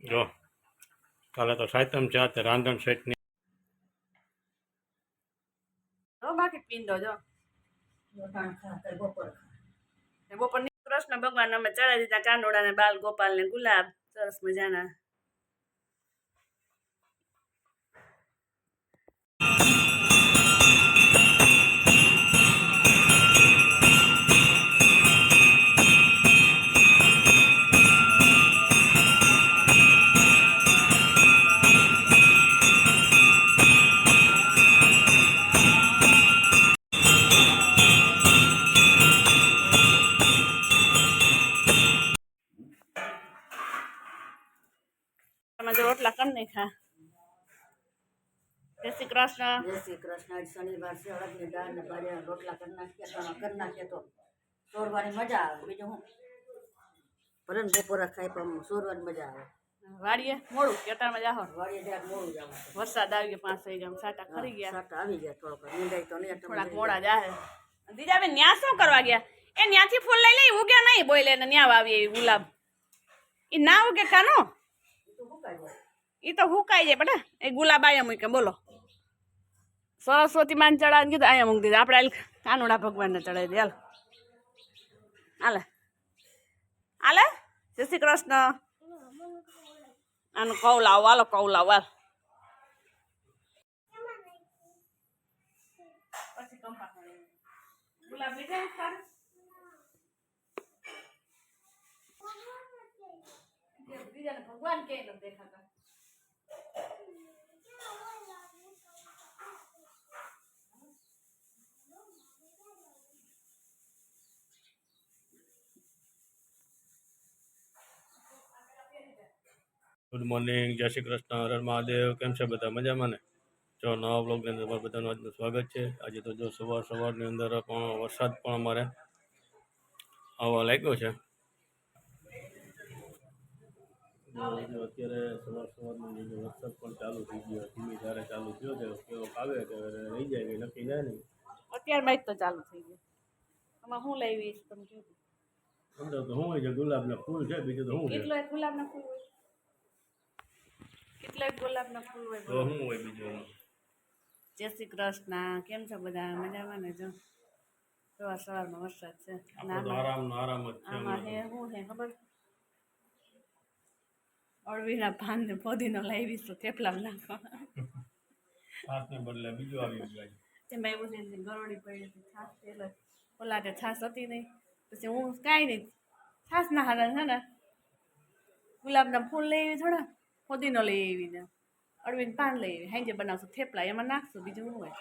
જો, કાલે તો સાયતમ ચા તે રાંધણ સેટની. બાકી પીંડો જો. બપોર કૃષ્ણ ભગવાન અમે ચડાવી દીધા કાનોડા ને બાલ ગોપાલ ને ગુલાબ, સરસ મજાના. જય શ્રી કૃષ્ણ. જય શ્રી કૃષ્ણ. આજ શનિવાર છે. અડદની દાળ ને બાજરીના રોટલા કરી નાખ્યા તો કરી નાખ્યા તો સોરવાની મજા આવે. બીજું હું? ભલે ને બપોરે ખાઈ પણ સોરવાની મજા આવે. વાડીએ મોડું? કેટામાં જાહો? વાડીએ ત્યાં મોડું જાવ વરસાદ આવી ગયો પાંચ વાગ્યા સાટા ખરી ગયા. સાટા આવી ગયા થોડોક. નીંદાય તો નહીં થોડાક મોડા જાહે. દીજાબેન ન્યા શું કરવા ગયા? એ ન્યાથી ફૂલ લઈ લઈ ઉગ્યા નહીં બોલે ને ન્યા વાવી એવી ગુલાબ. એ ના ઉગે કાનો? એ તો હુકાઈ જાય. બેટા એ ગુલાબ આયા મૂકે બોલો. સરસ્વતી માન ચડાવીને કીધું, અહીંયા મૂકી દીધું, આપણે કાનુડા ભગવાનને ચડાવી દે, હાલ. હાલે. હાલે? જય શ્રી કૃષ્ણ. આનું કઉ લાવો, હાલો કઉ લાવો, હાલ. ભગવાન કે દેખાતા. ગુડ મોર્નિંગ જય શ્રી કૃષ્ણ હરણ હર મહાદેવ કેમ છે બધા? મજામાં ને? જો નવા બ્લોગની અંદર તમારું બધાનું આજનું સ્વાગત છે. આજે તો જો સવાર સવારની અંદર પણ વરસાદ પણ અમારે આવવા લાગ્યો છે. અત્યારે સવાર સવારની જે વરસાદ પણ ચાલુ થઈ ગયો. ધીમી ધારે ચાલુ થયો છે. કેવો આવે કે રહી જાય કે નક્કી જાય ને અત્યારમાં જ તો ચાલુ થઈ ગયું આમાં હું લાવી તમે કીધું અંદર તો શું હોય છે ગુલાબના ફૂલ છે બીજું તો શું કેટલો ગુલાબના ફૂલ હોય કેટલા એક ગુલાબના ફૂલ હોય તો શું હોય બીજું? જય શ્રી કૃષ્ણ. કેમ છો બધા? મજામાં ને જો? સવાર સવારમાં વરસાદ છે? આરામ આરામ જ છે આમાં હે શું છે ખબર? અળવીના પાન ને પોદીનો લાવી તો થેપલા નાખવા છાસને બદલે બીજું આવી ગયું તેમાં એવું છે ગરોળી પડી હતી છાશ એટલે ઓલા છાશ હતી નહીં. પછી હું કાંઈ નહીં. છાશ ના હારા છે ને. ગુલાબના ફૂલ લઈ થોડા. ફોદીનો લઈ આવીને અળવીને પાન લઈ આવી હાંજે બનાવશું થેપલા એમાં નાખશું બીજું હોય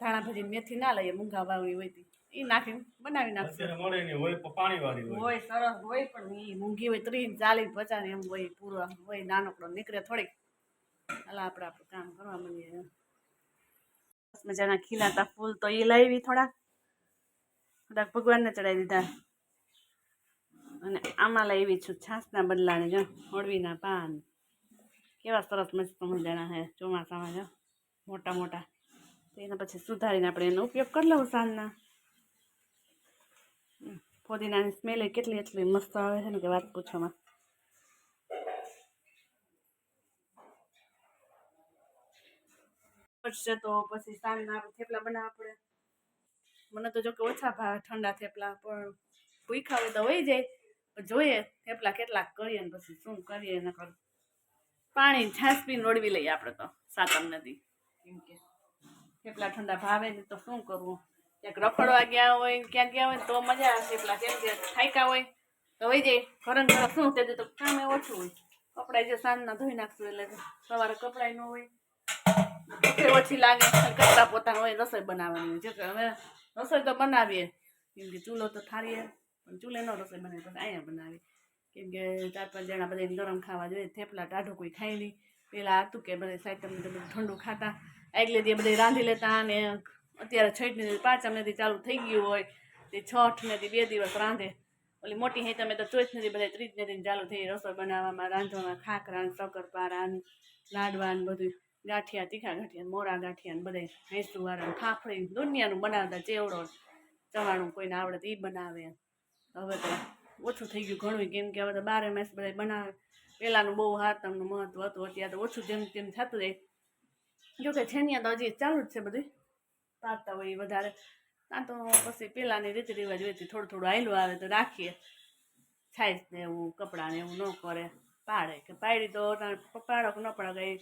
ધાણા ભાજી મેથી ના લઈએ મૂંગા વાવણી હોય એ નાખીને બનાવી નાખશું હોય પાણી વાળી હોય હોય સરસ હોય પણ એ મૂંગી હોય ત્રીસ ચાલીસ પચાસ એમ હોય પૂરો હોય નાનકડો નીકળે થોડીક હાલા આપણે આપણું કામ કરવા માંડીએ મજાના ખીલાતા ફૂલ તો એ લાવી થોડાક થોડાક ભગવાનને ચડાવી દીધા અને આમાં લાવી છું છાસના બદલાને જો હળવીના પાન કેવા સરસ મસ્ત મજાના છે ચોમાસામાં જો, મોટા મોટા. તો એના પછી સુધારીને આપણે એનો ઉપયોગ કરી લઉં સાંજના. ફોદીનાની સ્મેલ કેટલી એટલી મસ્ત આવે છે ને કે વાત પૂછવામાં પડશે તો પછી સાંજના થેપલા બનાવવા પડે. મને તો જો કે ઓછા ભાવે ઠંડા થેપલા, પણ ભૂખા તો હોય જાય. જોઈએ થેપલા કેટલાક કરીએ ને પછી શું કરીએ એને કર પાણી છાશ પીને રોડવી લઈએ આપણે તો, સાતમ નદી. કેમ કે ઠંડા ભાવે ને તો શું કરવું? ક્યાંક રખડવા ગયા હોય ક્યાં ગયા હોય તો મજા આવે થેપલા. કેમ કે થાયકા હોય, તો હોય જાય. ઘરે ઘરે શું તે તો કામ એ ઓછું હોય. કપડાં જે સાંજના ધોઈ નાખશું એટલે સવારે કપડાં ન હોય. ઓછી લાગે કપડાં પોતાનું હોય, રસોઈ બનાવવાની જો કે હવે રસોઈ તો બનાવીએ. કેમ કે ચૂલો તો થારીએ પણ ચૂલે ન રસોઈ બનાવી પણ અહીંયા બનાવીએ. કેમ કે ચાર પાંચ જણા બધાને ગરમ ખાવા જોઈએ, થેપલા, ટાઢું કોઈ ખાય નહીં. પેલા હતું કે બધા સાઈટમ બધું ઠંડુ ખાતા. આગલે દી બધા રાંધી લેતા અને અત્યારે છઠની પાંચમનેથી ચાલુ થઈ ગયું હોય, તે છઠ ને બે દિવસ રાંધે. ઓલી મોટી હે તમે તો ચોથ નથી બધા ત્રીજ નથી ચાલુ થઈ, રસોઈ બનાવવામાં, રાંધવામાં ખાખરા શક્કરપારા લાડવા ને બધું, ગાંઠિયા, તીખા ગાંઠિયા, મોરા ગાંઠિયા ને બધા ભેંસું વાળા ફાફડી, દુનિયાનું બનાવતા ચેવડો ચવાણું કોઈને આવડે તો એ બનાવે. હવે તો ઓછું થઈ ગયું ઘણું કેમ કે હવે તો બારે માસ બધા બનાવે. પહેલાંનું બહુ હાથમનું મહત્વ હતું, અત્યારે તો ઓછું જેમ તેમ થતું જાય. જોકે છેનિયા તો હજી ચાલુ જ છે બધું પાડતા હોય વધારે. આ તો પછી પહેલાંની રીતિ રિવાજ હોય થોડું થોડું આયલું આવે તો રાખીએ. છાઈસ ને એવું, કપડાને એવું ન કરે. પાડે કે પાડી તો પાડક પાડો ન પડે, કંઈ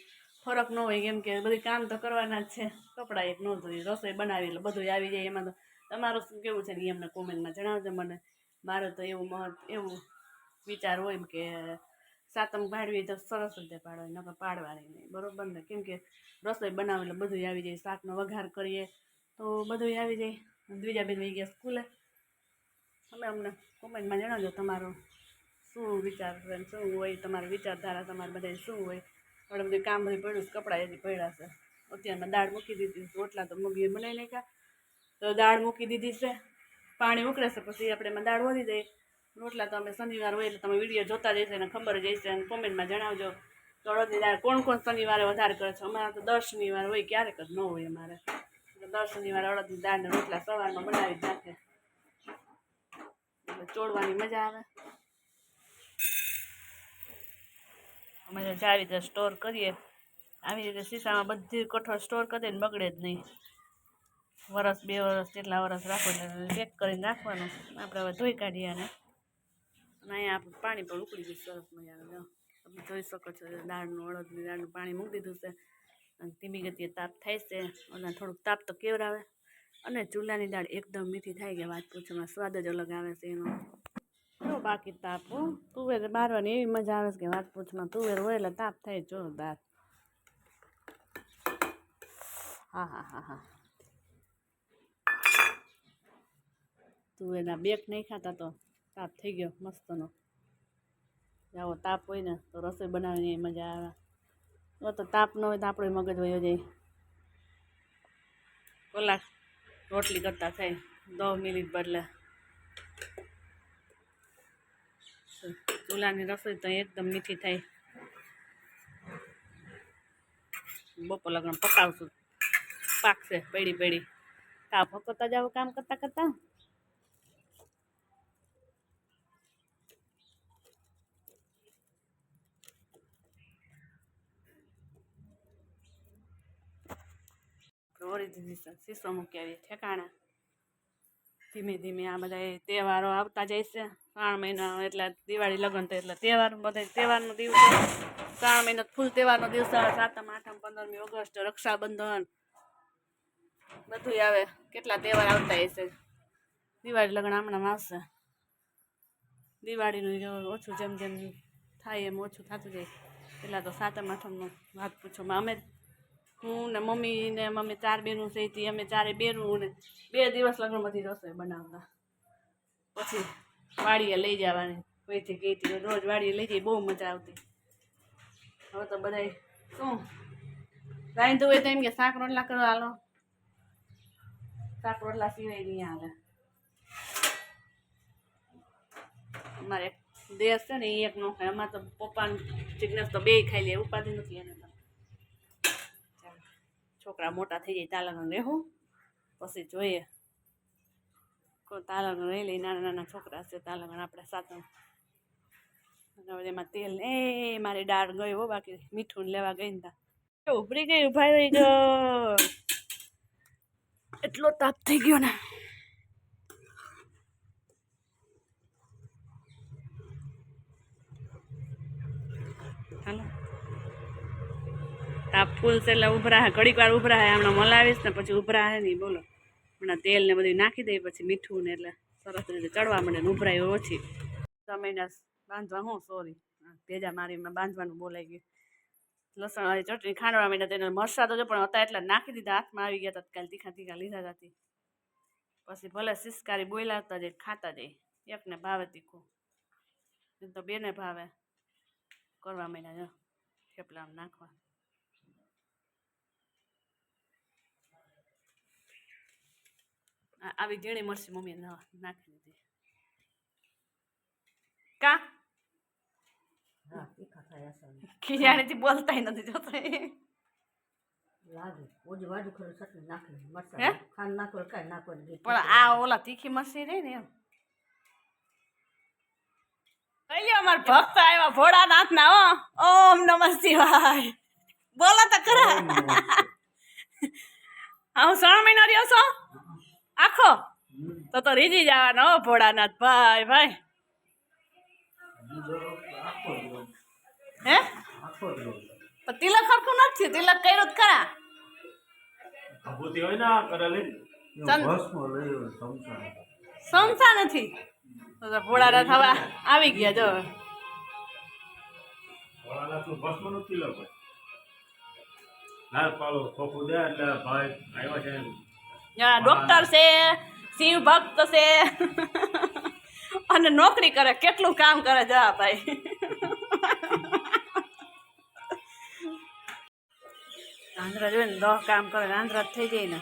ફરક ન હોય કેમ કે બધી કામ તો કરવાના જ છે. કપડાં એક ન જોઈએ રસોઈ બનાવી એટલે બધું આવી જાય. એમાં તો તમારું શું કેવું છે એ અમને કોમેન્ટમાં જણાવજો મને. મારે તો એવું મહત્વ એવું વિચાર હોય કે સાતમ પાડવી તો સરસ રીતે પાડવાની નકર પાડવાની નહીં. બરોબર ને? કેમ કે રસોઈ બનાવે એટલે બધું આવી જાય. શાકનો વઘાર કરીએ તો બધું આવી જાય. બીજા બેન વહી ગયા સ્કૂલે. અમે અમને કોમેન્ટમાં જણાવજો તમારો શું વિચાર શું હોય, તમારી વિચારધારા તમારે બધા શું હોય? આપણે બધું કામ બધું પડ્યું છે, કપડાં એથી પડ્યા છે. અત્યારમાં દાળ મૂકી દીધી રોટલા તો મગી બનાવી નાખ્યા. તો દાળ મૂકી દીધી છે. પાણી ઉકળશે, પછી આપણે એમાં દાળ વળી જાય. રોટલા તો અમે શનિવાર હોય એટલે તમે વીડિયો જોતા જઈશે અને ખબર જઈશે અને કોમેન્ટમાં જણાવજો. તો દાળ કોણ કોણ શનિવારે વધારે કરે છે? અમારે તો દર શનિવાર હોય, ક્યારેક જ ન હોય અમારે. દર શનિવારે અડદની દાળ રોટલા સવારમાં બનાવી જ નાખે. ચોડવાની મજા આવે. અમે તો આવી રીતે સ્ટોર કરીએ. આવી રીતે શીશામાં બધી કઠોળ સ્ટોર કરીએ ને બગડે જ નહીં. વરસ, બે વરસ જેટલા વરસ રાખો એટલે પેક કરીને રાખવાનું આપણે હવે ધોઈ કાઢીએ અને અહીંયા આપણે પાણી પણ ઉકળી ગયું, સરસ મજાનું. તમે જોઈ શકો છો દાળનું, અડદની દાળનું પાણી મૂકી દીધું છે. અને ધીમી ગતિએ તાપ થાય છે. અને થોડુંક તાપ તો કેવરાવે અને ચૂલાની દાળ એકદમ મીઠી થાય કે વાત પૂછવામાં સ્વાદ જ અલગ આવે છે એનો. જો, બાકી તાપ તુવેર બારવાની એવી મજા આવે છે કે વાત પૂછમાં તુવેર હોય એટલે તાપ થાય જોરદાર હા હા હા હા. તુવેરના બેક નહીં ખાતા તો તાપ થઈ ગયો મસ્તનો. આવો તાપ હોય ને તો રસોઈ બનાવવાની મજા આવે. તો તાપ ન હોય તો આપણો મગજ વયો જાય. કલાક રોટલી કરતા થાય દસ મિનિટ બદલે. ચૂલાની રસોઈ તો એકદમ મીઠી થાય. બપોર લગ્ન પકાવશું. પાકશે પડી પડી. તાપ હકતા જાવ કામ કરતા કરતા. છે, શીશો મૂકી આવી, ઠેકાણા. ધીમે ધીમે આ બધા તહેવારો આવતા જાય છે, શ્રાવણ મહિના એટલે દિવાળી લગ્ન તો એટલે તહેવાર બધા તહેવારનો દિવસ શ્રાવણ મહિનો ફૂલ તહેવારનો દિવસ સાતમ, આઠમ, પંદરમી, ઓગસ્ટ, રક્ષાબંધન. બધું આવે, કેટલા તહેવાર આવતા હશે દિવાળી લગ્ન હમણાં આવશે. દિવાળીનું ઓછું જેમ જેમ થાય એમ ઓછું થતું જાય. પહેલાં તો સાતમ, આઠમનું વાત પૂછોમાં અમે હું ને મમ્મી ને મમ્મી ચાર બેનું થઈ હતી અમે ચારે બેનું ને બે દિવસ લગ્નમાંથી રસોઈ બનાવતા. પછી વાડીએ લઈ જવાની. કોઈથી કહીતી રોજ વાડીએ લઈ જઈ બહુ મજા આવતી. હવે તો બધા શું? રાંધતું હોય તો એમ કે શાક રોટલા કરો, હાલો. શાક રોટલા સિવાય નહીં હાલે અમારે દેશ છે ને એ એક નો ખાય અમારે તો પપ્પાનું જિજ્ઞાસ તો બે ખાઈ લે, ઉપાધિ નથી એને છોકરા મોટા થઈ જાય તાલગણ રહેવું. પછી જોઈએ. કોઈ તાલગણ રહી લઈ નાના નાના છોકરા છે તાલગણ આપણે સાતમ. એમાં તેલ એ મારી દાળ ગઈ હો, બાકી મીઠું લેવા ગઈ ને તા. ઉભરી ગઈ, ઊભા રહી ગયો. એટલો તાપ થઈ ગયો ને. હાલો. તાપ ફૂલ છે એટલે ઉભરા ઘડીક વાર ઉભરા હમણાં મલાવીશ ને પછી ઉભરા હે નહીં બોલો. હમણાં તેલ ને બધું નાખી દઈએ પછી મીઠું ને એટલે સરસ રીતે ચડવા માંડે ઉભરાય ઓછી સમયના બાંધવા હું સોરી ભેજા મારી બાંધવાનું બોલાઈ ગયું. લસણ વાળી ચટણી ખાંડવા માંડ્યા તેને મરસા તો પણ હતા એટલે નાખી દીધા, હાથમાં આવી ગયા તત્કાલ તીખા તીખા લીધા હતી પછી ભલે સિસકારી બોલાતા જાય ખાતા જાય એકને ભાવે તીખું. તો બેને ભાવે. કરવા માંડ્યા જો થેપલા નાખવા. આવી ઝીણી મરસી મમ્મીએ નાખી દીધી કા? ખીજાણીથી બોલતાય નથી જોતા પણ આ ઓલા તીખી મરસી રહી ને એમ. અમાર ભક્ત આવ્યા ભોળાનાથ ના ઓમ નમ શિવાય. બોલો તો ખરા. હું શ્રણ મહિનો રહ્યો છો? આખો? તો તો રીજી જવાનો ભોળાનાથ ભાઈ ભાઈ. હે? પણ તિલક સરખું નથી તિલક કર્યું જ ખરા? સમસા નથી. તો તો ભોળાનાથ હવે આવી ગયા, જો નું તિલક હોય. લાલ પાલો ખોખું દે એટલે ભાઈ આવ્યા છે. ડોક્ટર છે શિવ ભક્ત છે. અને નોકરી કરે કેટલું કામ કરે જવા ભાઈ. આંધ્રા જોઈને દહ કામ કરે ને આંધ્રા થઈ જાય ને.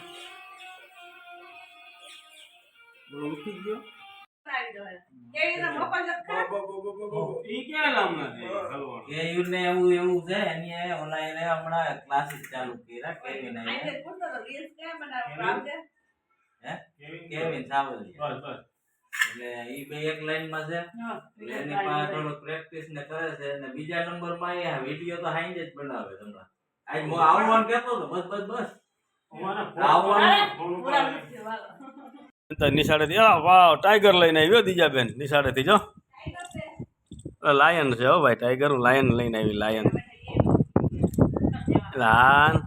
બીજા નંબરમાં એ વીડિયો તો હાઈજ જ બનાવે હમણાં. આજ હું આવવાનું કેતો હતો બસ બસ બસ. આવવાનું નિશાળેથી, આ, વાવ ટાઈગર લઈને આવ્યો દીજાબેન. નિશાળેથી, જો. લાયન છે હો ભાઈ ટાઈગર હું લાયન લઈને આવી લાયન લાન.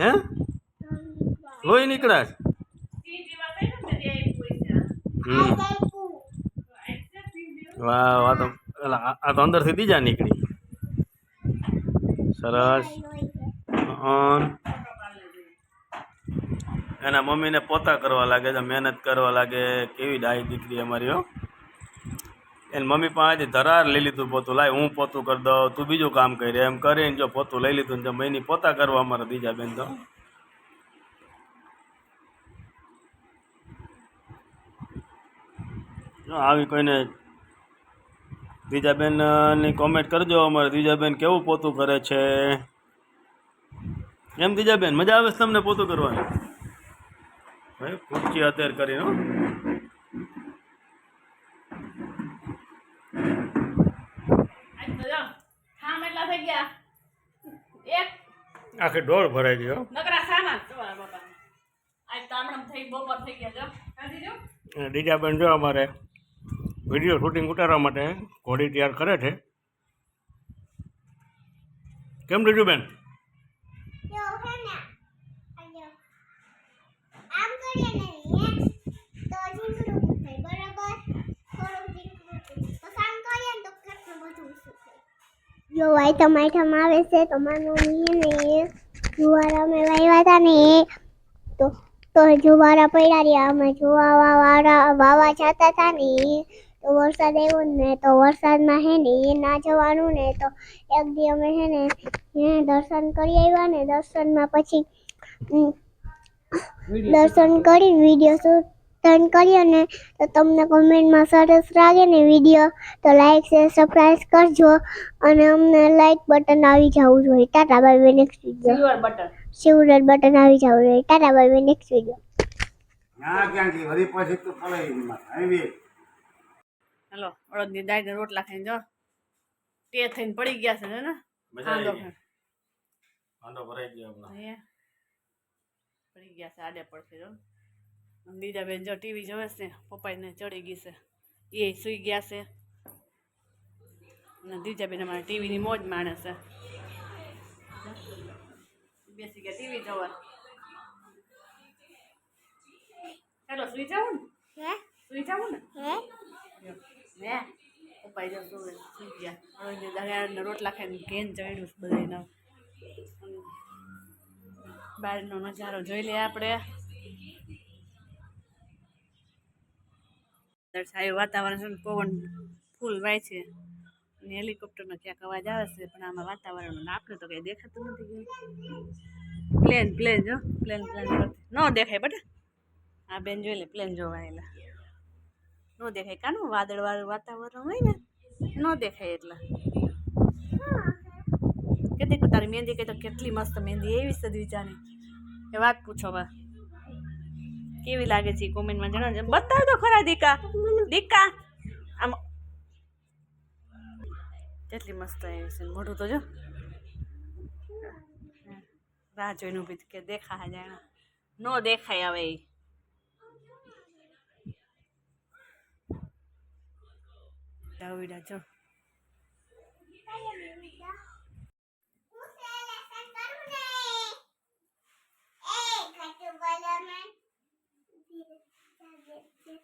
હે? લોહી હમ. વાહ આ તો આ તો અંદરથી બીજા નીકળી. સરસ. અન. એના મમ્મીને પોતા કરવા લાગે છે, મહેનત કરવા લાગે, કેવી ડાય દીકરી અમારી, હો. એની મમ્મી પાસેથી ધરાર લઈ લીધું પોતું, લાય હું પોતું કરી દઉં, તું બીજું કામ કરી, એમ કરીને જો પોતું લઈ લીધું ને જો મહિની પોતા કરવા અમારા બીજા બેન તો. આવી કોઈને બીજાબેનની કોમેન્ટ કરજો, અમારે બીજાબેન કેવું પોતું કરે છે? એમ બીજાબેન મજા આવે છે તમને પોતું કરવાની? ખુરચી અત્યારે કરીને હો. આજ તો જો ઠામ એટલા થઈ ગયા એક આખી ડોળ ભરાઈ ગયો હો. નકરા સામાન તમારા બાપા આજ તો હમણાં થઈ બપોર થઈ ગયા જો. કાઢી જો અને બીજાબેન જો અમારે વીડિયો શૂટિંગ ઉતારવા માટે ઘોડી તૈયાર કરે છે. કેમ બીજું જો હે ને આયો આમ કરીએ ને અહીંયા તો ઝીંગડું થાય બરાબર થોડુંક ઝીંગડું થાય. તો આમ કરીએ ને તો કેટલું બધું ઊંચું થાય જો વાય ટમાટમ આવે છે તો મારી મમ્મી ને જુવારા મેં વાવ્યા હતા ને તો તો જુવારા પડ્યા રહ્યા, અમે જુવા વાળા વાવા જતા હતા ને તો વરસાદ આવ્યો ને તો વરસાદમાં હે ને એ ના જવાનું ને તો એક દી અમે હે ને દર્શન કરી આવ્યા ને, દર્શનમાં પછી દર્શન કરી. વીડિયો શૂટ કરી અને તો તમને કોમેન્ટમાં સરસ લાગે ને વીડિયો તો લાઈક શેર સબસ્ક્રાઈબ કરજો અને અમને લાઈક બટન આવી જવું જોઈએ. Tata bye bye next video silver button silver button આવી જવું જોઈએ. Tata bye bye next video ના ક્યાંથી? વળી પાછી તું પલાઈ આવી. હલો અડદની દાળ રોટલા ખાઈને જો. તે થઈને પડી ગયા છે ને? મજા આવી આંધો ગઈ. ભરાઈ ગયો હમણાં. પડી ગયા છે આડે પડશે જો. અને બીજા બેન જો ટીવી જોવે છે પપ્પાને ચડી ગઈ છે. એ સૂઈ ગયા છે. અને બીજા બેન અમારે ટીવીની મોજ માણે છે. બેસી ગયા ટીવી જોવા. ચાલો સુઈ જાવું ને? સુઈ જાવું ને? હે? પપ્પા જો સુઈ ગયા. રોટલા ખાઈને ઘેન ચડ્યું બધા બધાને બહારનો નજારો જોઈ લઈએ આપણે. સારું વાતાવરણ છે પવન ફૂલ વાય છે. અને હેલિકોપ્ટરનો ક્યાંક અવાજ આવે છે, પણ આમાં વાતાવરણ આપણે તો કંઈ દેખાતું નથી પ્લેન પ્લેન જો, પ્લેન પ્લેન ન દેખાય બટ. આ બેન જોઈ લે, પ્લેન જોવા એલા ન દેખાય. કાનું વાદળવાળું વાતાવરણ હોય ને, ન દેખાય એટલા. કે દેખો, તારી મહેંદી કહી તો કેટલી મસ્ત મહેંદી એવી સદ વિચારી એ વાત પૂછો બા કેવી લાગે છે કોમેન્ટમાં જણાવજો. બતાવ તો ખરા દીકા. દીકા. આમ કેટલી મસ્ત આવી છે, મોઢું તો જો. રાહ જોઈને ઊભી કે દેખા જાણે નો દેખાય હવે ઈ. ડાવીડા જો હું છે લેસન કરું ને એ ખાટું બોલો મન ધીરે ચાલે છે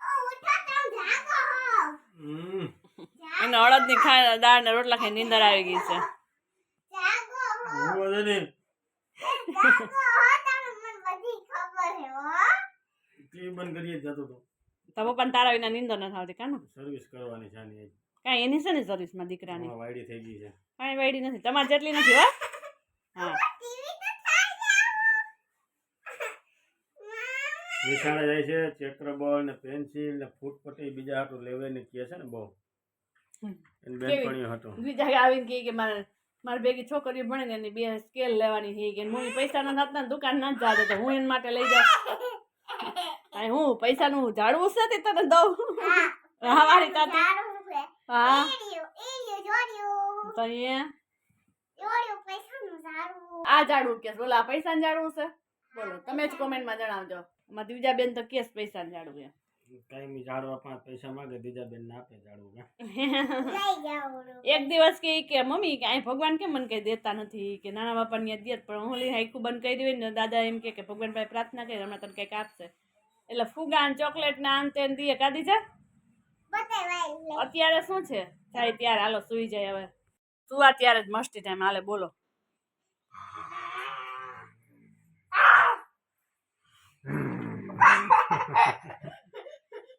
ઓ ઉઠો તમ જાગો હો હમ એને અડદની ખા દાળ ને રોટલા ખાઈ નીંદર આવી ગઈ છે. તો. તો તારા વિના નીંદર નથી આવતી કાનો? સર્વિસ કરવાની છે કાંઈ એની છે ને સર્વિસમાં દીકરાની? વાયડી થઈ ગઈ છે. કાંઈ વાયડી નથી. તમારે જેટલી નથી હો. હા. નિશાળે જાય છે ચક્રબોલ ને પેન્સિલ ને ફૂટપટ્ટી બીજા હાટું લેવે ને કહે છે ને બહુ હમ. એની બેનપણીઓ હતું બીજા આવીને કહે કે મારે મારી ભેગી છોકરીઓ ભણે ને એની બે સ્કેલ લેવાની થઈ કે મમ્મી પૈસા ના થતા ને દુકાન ના જ તો હું એના માટે લઈ જાઉં. હું હું? પૈસાનું ઝાડવું છે તે તને દઉં? હા વાળી તાતી. હા. આ ઝાડવું કે બોલો આ ને ઝાડવું છે? બોલો તમે જ કોમેન્ટમાં જણાવજો. અમારા દીવજા બેન તો કેસ પૈસાનું ઝાડવું એમ. કાંઈ ઝાડવા પાંચ પૈસા માંગે બીજા બેન ના આપે ઝાડવું કા? એક દિવસ કે કે મમ્મી કે અહીં ભગવાન કેમ મને કઈ દેતા નથી? કે નાના બાપા ની દે પણ હોલી હાઈકું બંધ કરી દે ને દાદા એમ કે કે ભગવાન ભાઈ પ્રાર્થના કરી હમણાં તને કંઈક આપશે. એટલે ફુગા ને ચોકલેટ ને આમ તેમ દીએ કાઢી જા. બતાવાય અત્યારે શું છે? થાય ત્યારે હાલો સુઈ જાય હવે. સુવા ત્યારે જ મસ્તી ટાઈમ હાલે બોલો.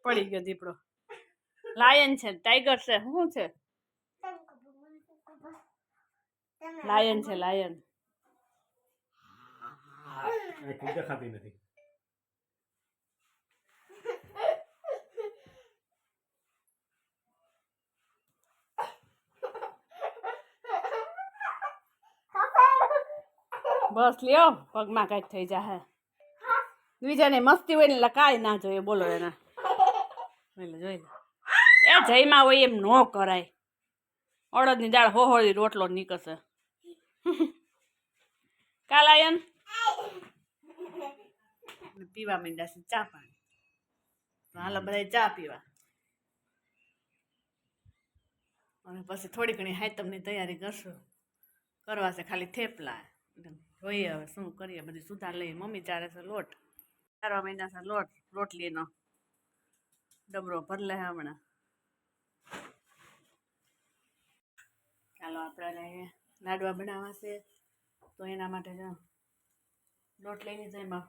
પડી ગયો દીપડો. લાયન છે ટાઈગર છે શું છે? લાયન છે લાયન નથી. બસ લ્યો પગમાં કાંઈક થઈ જાય બીજાને મસ્તી હોય ને કાંઈ ના જોઈએ બોલો એને. એટલે જોઈ લે. એ જયમાં હોય એમ ન કરાય. અડદની દાળ હોહોળી રોટલો નીકળશે. કાલાયન પીવા માંડ્યા છે ચા પાણી. હાલો બધા ચા પીવા. અને પછી થોડી ઘણી હાઈતમની તૈયારી કરશું. કરવા છે ખાલી થેપલા. જોઈએ હવે શું કરીએ. બધી સુધાર લઈએ. મમ્મી ચારે છે લોટ. ચારવા મહિના છે લોટ. રોટલીનો. ડબરો ભર લે હમણાં. ચાલો આપણે લાડવા બનાવવા છે તો એના માટે જો લોટ લઈ લીધો એમાં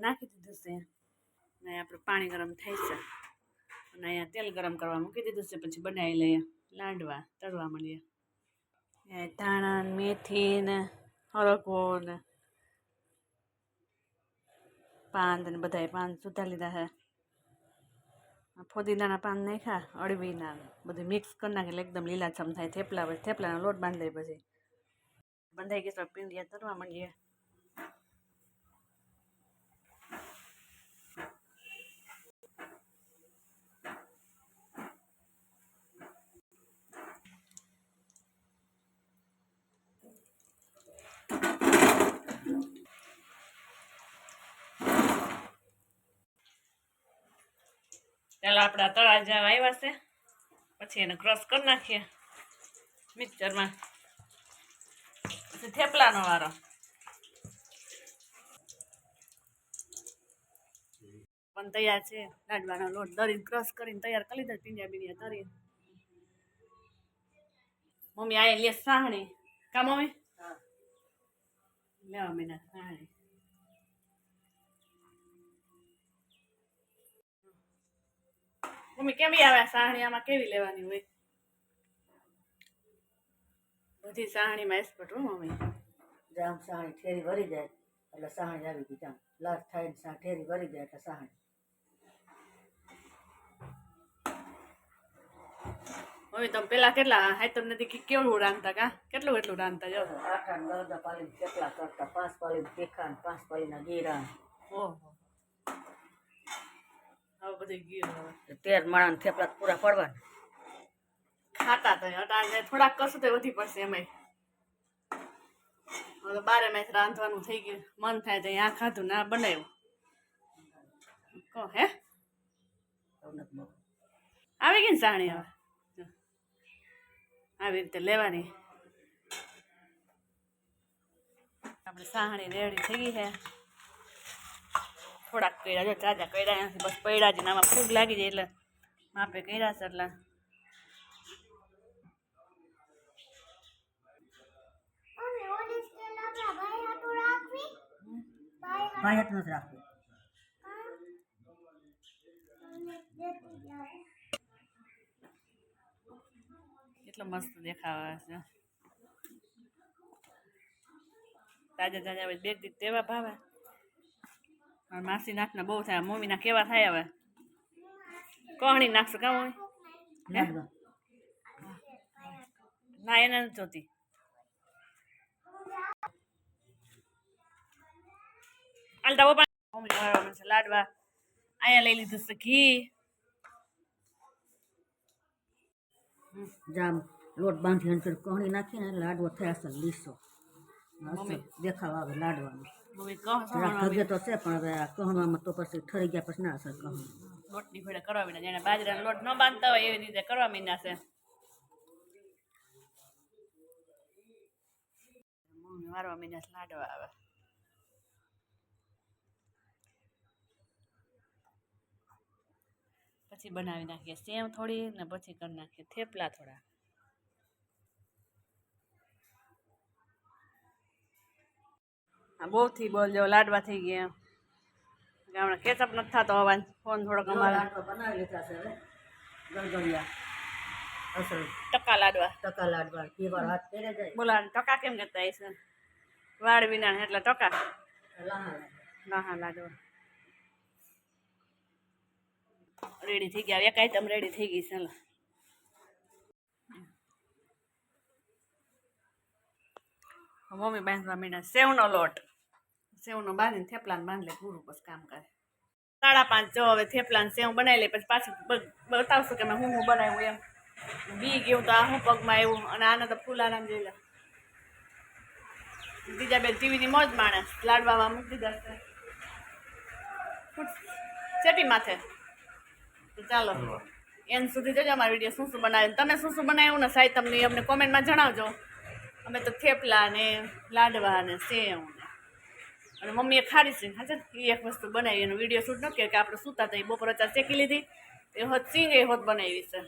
નાખી દીધું છે. ને આપણે પાણી ગરમ થાય છે. અને અહીંયા તેલ ગરમ કરવા મૂકી દીધું છે. પછી બનાવી લઈએ લાડવા તળવા મળીએ. ધાણા, મેથી ને હરકવો ને પાન ને બધાય પાન સુધા લીધા છે ફોદીનાના પાન નાખ્યા, અળવીના, બધું મિક્સ કરી નાખે એટલે એકદમ લીલાછમ થાય, થેપલા થેપલાનો લોટ બાંધાય પછી. બંધાઈ ગઈ પીંડિયા તરવા માંડીએ. ચાલો આપણા તળાજા આવ્યા છે. પછી એને ક્રશ કરી નાખીએ. મિક્સરમાં. પછી થેપલાનો વારો. પણ તૈયાર છે. લાડવાનો લોટ દરીને ક્રશ કરીને તૈયાર કરી લીધા પીંડિયા બીંડિયા દરી મમ્મી આ લે સાહણી. કા મમ્મી? લેવા મહિના સાહણી. મમ્મી કેવી આવે સાહણી આમાં કેવી લેવાની હોય બધી સાહણીમાં એક્સપર્ટ હો મમ્મી જામ સાહણી ઠેરી વરી જાય એટલે સાહણી આવી ગઈ જામ લાટ થાય ને સા ઠેરી વરી જાય એટલે સાહણી મમ્મી તમે પેલા કેટલા હાઈતમ નથી કે કેવું રાંધતા કા કેટલું એટલું રાંધતા જો આઠ આઠ દસ પાલી કેટલા કરતા પાંચ પાલી ને પાંચ પાલીના જીરા ઓહો તેર માણા થેપલા પૂરા પડવાના. ખાતા તો અટાણે થોડાક કરશું તો વધી પડશે એમાંય. હવે તો બારે મેચ રાંધવાનું થઈ ગયું. મન થાય તો આ ખાધું ના બનાવ્યું. કહો હે. આવી ગઈ ને સાણી હવે? આવી રીતે લેવાની. આપણે સાહણી રેડી થઈ ગઈ છે. થોડાક કર્યા જો ચાચા કર્યા નથી બસ પડ્યા જ આમાં ફૂગ લાગી જાય એટલે માપે કર્યા છે એટલે. ભાઈ હાથ નથી રાખવું. કેટલો મસ્ત દેખાવા છે. તાજા તાજા બે તેવા ભાવે. માસી નાખના બહુ થાય મમ્મીના કેવા થાય હવે કહણી નાખશું કાં હોય લાડવા ના એને નથી જોતી હાલતા લાડવા અહીંયા લઈ લીધું છે ઘી જામ લોટ બાંધી પછી કહણી નાખીને લાડવો થયા છે લીસો મમ્મી. દેખાવ આવે લાડવાનો કહો તો છે પણ હવે આ કહણવામાં તો પછી ઠરી ગયા પછી ના અસર કહું. લોટની ભેળે કરવા મીના જેને બાજરાનો લોટ ન બાંધતા હોય એવી રીતે કરવા માંડ્યા છે. મમ્મી મારવા મહિના લાડવા આવે. પછી બનાવી નાખીએ સેવ થોડી ને પછી કરી નાખીએ થેપલા થોડા. આ બહુ થી બોલજો લાડવા થઈ ગયા. ગામડા કેચઅપ નથી થતો અવાજ ફોન થોડોક અમારા લાડવા બનાવી લીધા છે હવે. ગળગળિયા ટકા લાડવા. ટકા લાડવા. ઘી હાથ પહેરે જાય. બોલા ટકા કેમ કહેતા હશે વાળ વિના એટલે ટકા. લાહા લાડવા. રેડી થઈ ગયા. એક આઈટમ રેડી થઈ ગઈ ચાલો મમ્મી બાંધવા માંડ્યા સેવનો લોટ. સેવનો બાંધીને થેપલાને બાંધી લે પૂરું બસ કામ કરે. સાડા પાંચ જો હવે થેપલાને સેવ બનાવી લે પછી પાછું બતાવશું કે મેં હું હું બનાવ્યું એમ. બી ગયું તો આ હું પગમાં આવ્યું અને આને તો ફૂલ આરામ જોઈ લે બીજા બે જીવીની મોજ માણે લાડવામાં મૂકી દીધા છે. ચેટી માથે. તો ચાલો એન સુધી જોજો અમારા વીડિયો શું શું બનાવ્યું તમે શું શું બનાવ્યું ને સાહેબ તમને અમને કોમેન્ટમાં જણાવજો. અમે તો થેપલા ને લાડવા ને સેવ ને. અને મમ્મીએ ખારી સિંગ હા એ એક વસ્તુ બનાવી એનો વીડિયો શૂટ ન કે આપણે સૂતા હતા એ બપોર અત્યારે શેકી લીધી. એ હોત સિંગ એ હોત બનાવી છે.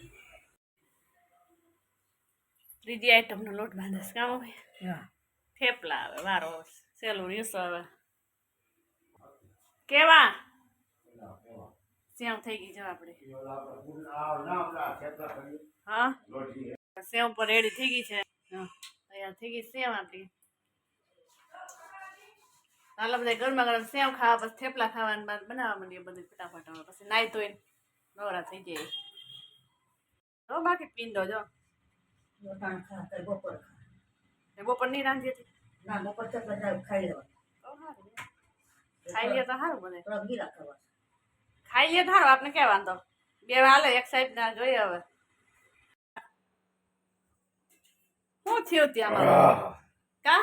ત્રીજી આઈટમનો લોટ બાંધે કામ હવે? હા. થેપલા આવે વારો સેલું રીસો હવે. કેવા? સેવ થઈ ગઈ જવા આપણે હા. સેવ પર રેડી થઈ ગઈ છે. હા, તૈયાર થઈ ગઈ સેવ આપણી. ચાલો બધા ગરમા ગરમ સેવ ખાવા પછી થેપલા ખાવાના બનાવવા માંડીએ બધું ફટાફટ હવે. પછી નાહી ધોઈ નવરા થઈ જાય તો બાકી પીંડો જો. બપોર બપોર નહીં રાંધી હતી ના બપોર તો બધા ખાઈ લેવા. ખાઈ લે તો સારું બને થોડા ખાઈ લે તો સારું આપણે ક્યાં વાંધો બે હાલે એક સાઈડ ના જોઈએ હવે. શું થયું ત્યાં મારે? કા?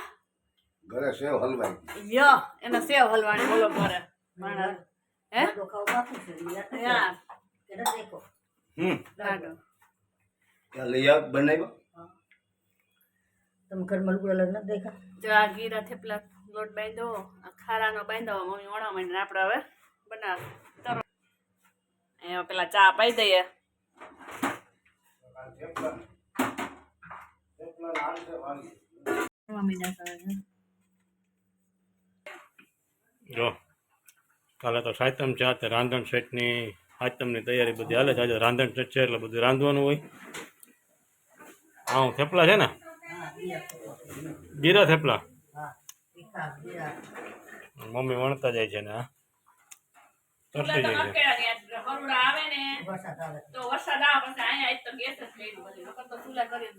ઘરે સેવ હલવાઈ યો એને સેવ હલવાની બોલો મારે. માણસ. હે? નથી દેખો. હમ. લાડુ. લઈ બનાવ્યો? તમે ઘરમાં લુગડા લગ્ન દેખા જો આ ગીરા થેપલા લોટ બાંધો આ ખારાનો બાંધો મમ્મી વણા માંડીને આપણે હવે બનાવ તરો. અહીંયા પેલા ચા પાઈ દઈએ. જો, કાલે તો સાતમ છે તે રાંધણ સેટની સાતમની તૈયારી બધી હાલે છે. આજે રાંધણ સેટ છે એટલે બધું રાંધવાનું હોય. હા થેપલા છે ને? ગીરા થેપલા? મમ્મી વણતા જાય છે ને, હા? એટલે તો નકેડા આવે ને, તો વરસાદ આવે, પછી અહીંયા તો ગેસ જ લઈ લો તો ચૂલા કરી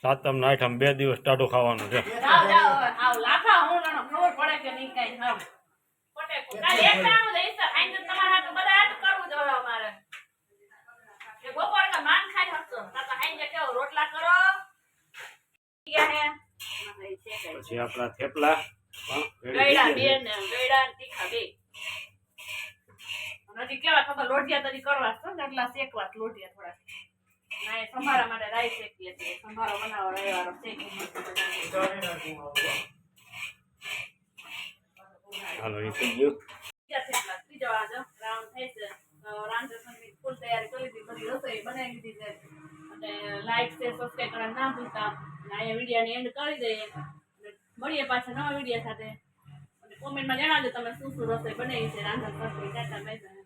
સાતમ ના આઠમ બે દિવસ ટાટું ખાવાનું છે. પછી આપણા થેપલા કેવા ખબર લોટિયા તરી કરવા લોઢિયા થોડા સંભારા માટે રાઈ શેકીએ છીએ સંભારો બનાવો રવિવારો શેકી હાલો એ થઈ ગયું ત્રીજો આ રાઉન્ડ થાય છે રામચંદ્રની ફૂલ તૈયારી કરી બધી રસોઈ બનાવી દીધી છે અને લાઈક શેર સબસ્ક્રાઈબ કરવાનું ના ભૂલતા અને અહીંયા વિડીયોની એન્ડ કરી દઈએ અને મળીએ પાછા નવા વીડિયો સાથે અને કોમેન્ટમાં જણાવજો તમે શું શું રસોઈ બનાવી છે રાંધણ રસોઈ ટાટા બાય.